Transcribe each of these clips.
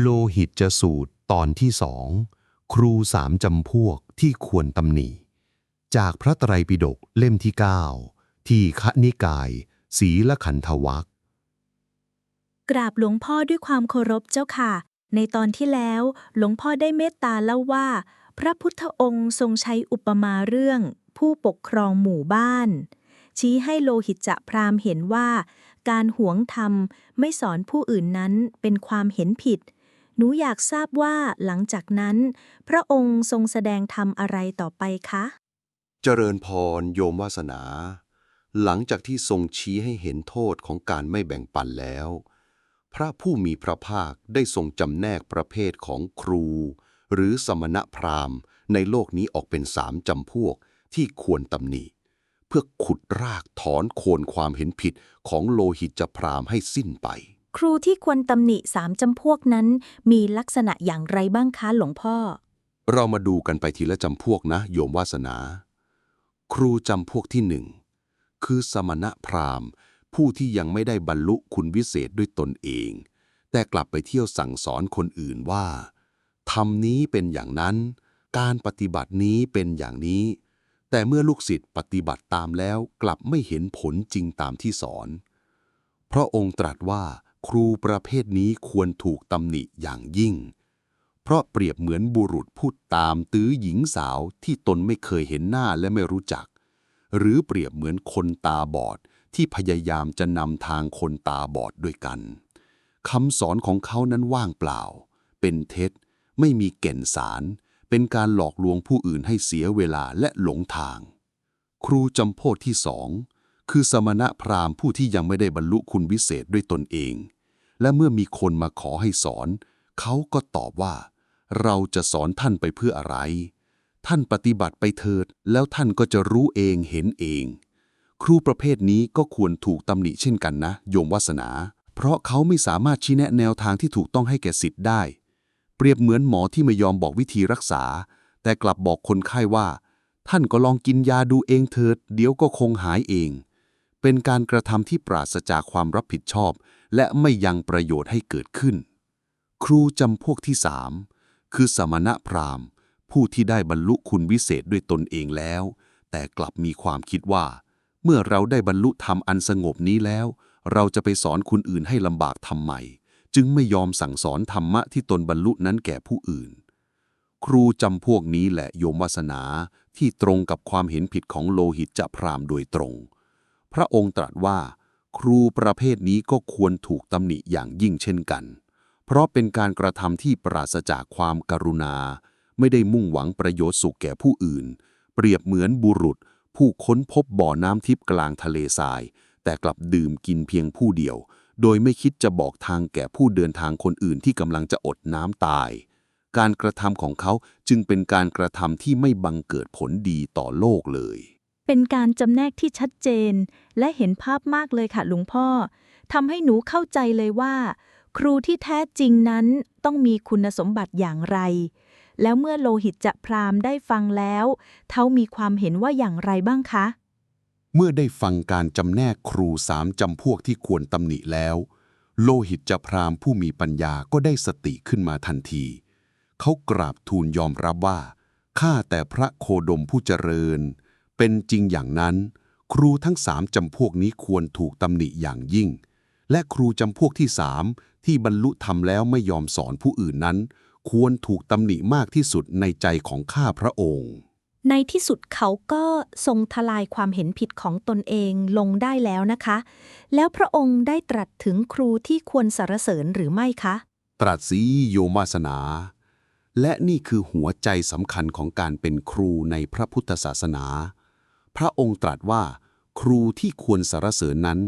โลหิตจะสูตรตอนที่สองครูสามจำพวกที่ควรตำหนิ จากพระไตรปิฎกเล่มที่ 9 ที่คณิกาย ศีลขันธวัคกราบหลวงพ่อด้วยความเคารพเจ้าค่ะ ในตอนที่แล้วหลวงพ่อได้เมตตาเล่าว่า พระพุทธองค์ทรงใช้อุปมาเรื่อง ผู้ปกครองหมู่บ้าน ชี้ให้โลหิตจะพรามเห็นว่า การหวงธรรมไม่สอนผู้อื่นนั้นเป็นความเห็นผิด หนูอยากทราบว่าหลังจากนั้น พระองค์ทรงแสดงธรรมอะไรต่อไปคะ เจริญพรโยมวาสนา หลังจากที่ทรงชี้ให้เห็นโทษของการไม่แบ่งปันแล้ว พระผู้มีพระภาคได้ทรงจำแนกประเภทของครู หรือสมณพราหมณ์ ในโลกนี้ออกเป็นสามจำพวกที่ควรตำหนิเพื่อขุดรากถอนโคนความเห็นผิดของโลหิตจพราหมณ์ให้สิ้นไป ครูที่ควรตำหนิสามจำพวกนั้น มีลักษณะอย่างไรบ้างคะหลวงพ่อ เรามาดูกันไปทีละจำพวกนะ โยมวาสนา ครูจำพวกที่หนึ่งคือสมณะพราหมณ์ ผู้ที่ยังไม่ได้บรรลุคุณวิเศษด้วยตนเอง แต่กลับไปเที่ยวสั่งสอนคนอื่นว่าทำนี้เป็นอย่างนั้น การปฏิบัตินี้เป็นอย่างนี้ แต่เมื่อลูกศิษย์ปฏิบัติตามแล้วกลับไม่เห็นผลจริงตามที่สอน พระองค์ตรัสว่า ครูประเภทนี้ควรถูกตำหนิอย่างยิ่ง เพราะเปรียบเหมือนบุรุษพูดตามตื้อหญิงสาวที่ตนไม่เคยเห็นหน้าและไม่รู้จัก หรือเปรียบเหมือนคนตาบอดที่พยายามจะนำทางคนตาบอดด้วยกันคำสอนของเขานั้นว่างเปล่า เป็นเท็จ ไม่มีแก่นสาร เป็นการหลอกลวงผู้อื่นให้เสียเวลาและหลงทาง ครูจำโพธที่สอง คือสมณะพราหมณ์ผู้ที่ยังไม่ได้บรรลุคุณวิเศษด้วยตนเอง และเมื่อมีคนมาขอให้สอน เขาก็ตอบว่า เราจะสอนท่านไปเพื่ออะไร ท่านปฏิบัติไปเถิด แล้วท่านก็จะรู้เองเห็นเอง ครูประเภทนี้ก็ควรถูกตำหนิเช่นกันนะ โยมวาสนา เพราะเขาไม่สามารถชี้แนะแนวทางที่ถูกต้องให้แก่สิทธิ์ได้ เปรียบเหมือนหมอที่ไม่ยอมบอกวิธีรักษา แต่กลับบอกคนไข้ว่า ท่านก็ลองกินยาดูเองเถิด เดี๋ยวก็คงหายเอง เป็นการกระทำที่ปราศจากความรับผิดชอบ และไม่ยังประโยชน์ให้เกิดขึ้น ครูจำพวกที่สามคือสมณพราหมณ์ ผู้ที่ได้บรรลุคุณวิเศษด้วยตนเองแล้ว แต่กลับมีความคิดว่า เมื่อเราได้บรรลุธรรมอันสงบนี้แล้ว เราจะไปสอนคนอื่นให้ลำบากทำไมจึงไม่ยอมสั่งสอนธรรมะที่ตนบรรลุนั้นแก่ผู้อื่น ครูจำพวกนี้แหละโยมวาสนาที่ตรงกับความเห็นผิดของโลหิตจะพรามโดยตรง พระองค์ตรัสว่า ครูประเภทนี้ก็ควรถูกตำหนิอย่างยิ่งเช่นกัน เพราะเป็นการกระทำที่ปราศจากความกรุณา ไม่ได้มุ่งหวังประโยชน์สุขแก่ผู้อื่น เปรียบเหมือนบุรุษ ผู้ค้นพบบ่อน้ำทิพย์กลางทะเลทราย แต่กลับดื่มกินเพียงผู้เดียว โดยไม่คิดจะบอกทางแก่ผู้เดินทางคนอื่นที่กำลังจะอดน้ำตายการกระทำของเขาจึงเป็นการกระทำที่ไม่บังเกิดผลดีต่อโลกเลย เป็นการจำแนกที่ชัดเจน และเห็นภาพมากเลยค่ะหลวงพ่อทำให้หนูเข้าใจเลยว่า ครูที่แท้จริงนั้นต้องมีคุณสมบัติอย่างไร แล้วเมื่อโลหิตจะพรามได้ฟังแล้วเขามีความเห็นว่าอย่างไรบ้างคะ เมื่อได้ฟังการจำแนกครูสามจำพวกที่ควรตำหนิแล้ว โลหิตจะพรามผู้มีปัญญาก็ได้สติขึ้นมาทันที เขากราบทูลยอมรับว่าข้าแต่พระโคดมผู้เจริญ เป็นจริงอย่างนั้น ครูทั้งสามจำพวกนี้ควรถูกตำหนิอย่างยิ่ง และครูจำพวกที่สามที่บรรลุธรรมแล้วไม่ยอมสอนผู้อื่นนั้น ควรถูกตำหนิมากที่สุดในใจของข้าพระองค์ ในที่สุดเขาก็ทรงทลายความเห็นผิดของตนเองลงได้แล้วนะคะ แล้วพระองค์ได้ตรัสถึงครูที่ควรสรรเสริญหรือไม่คะ ตรัสสีโยมวาสนา และนี่คือหัวใจสำคัญของการเป็นครูในพระพุทธศาสนา พระองค์ตรัสว่า ครูที่ควรสรรเสริญนั้น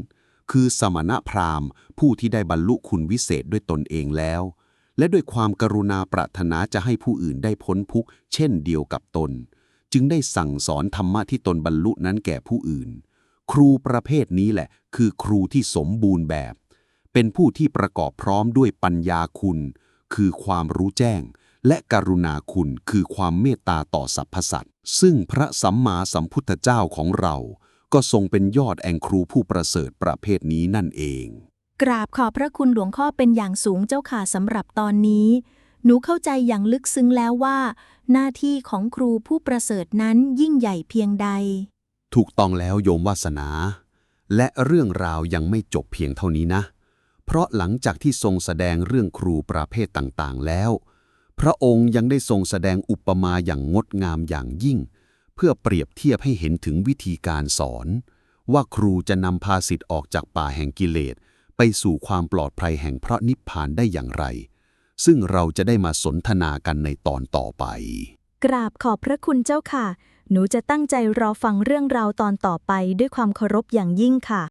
คือสมณพราหมณ์ ผู้ที่ได้บรรลุคุณวิเศษด้วยตนเองแล้ว และด้วยความกรุณาปรารถนาจะให้ผู้อื่นได้พ้นทุกข์เช่นเดียวกับตน จึงได้สั่งสอนธรรมะที่ตนบรรลุนั้นแก่ผู้อื่น ครูประเภทนี้แหละ คือครูที่สมบูรณ์แบบ เป็นผู้ที่ประกอบพร้อมด้วยปัญญาคุณ คือความรู้แจ้ง และกรุณาคุณคือความเมตตาต่อสรรพสัตว์ ซึ่งพระสัมมาสัมพุทธเจ้าของเรา ก็ทรงเป็นยอดแองครูผู้ประเสริฐประเภทนี้นั่นเอง กราบขอบพระคุณหลวงพ่อเป็นอย่างสูงเจ้าค่ะสำหรับตอนนี้ หนูเข้าใจอย่างลึกซึ้งแล้วว่า หน้าที่ของครูผู้ประเสริฐนั้นยิ่งใหญ่เพียงใด ถูกต้องแล้วโยมวาสนา และเรื่องราวยังไม่จบเพียงเท่านี้นะ เพราะหลังจากที่ทรงแสดงเรื่องครูประเภทต่างๆ แล้ว พระองค์ยังได้ทรงแสดงอุปมาอย่างงดงามอย่างยิ่ง เพื่อเปรียบเทียบให้เห็นถึงวิธีการสอน ว่าครูจะนำพาสิทธิ์ออกจากป่าแห่งกิเลส ไปสู่ความปลอดภัยแห่งพระนิพพานได้อย่างไร ซึ่งเราจะได้มาสนทนากันในตอนต่อไป กราบขอบพระคุณเจ้าค่ะ หนูจะตั้งใจรอฟังเรื่องราวตอนต่อไปด้วยความเคารพอย่างยิ่งค่ะ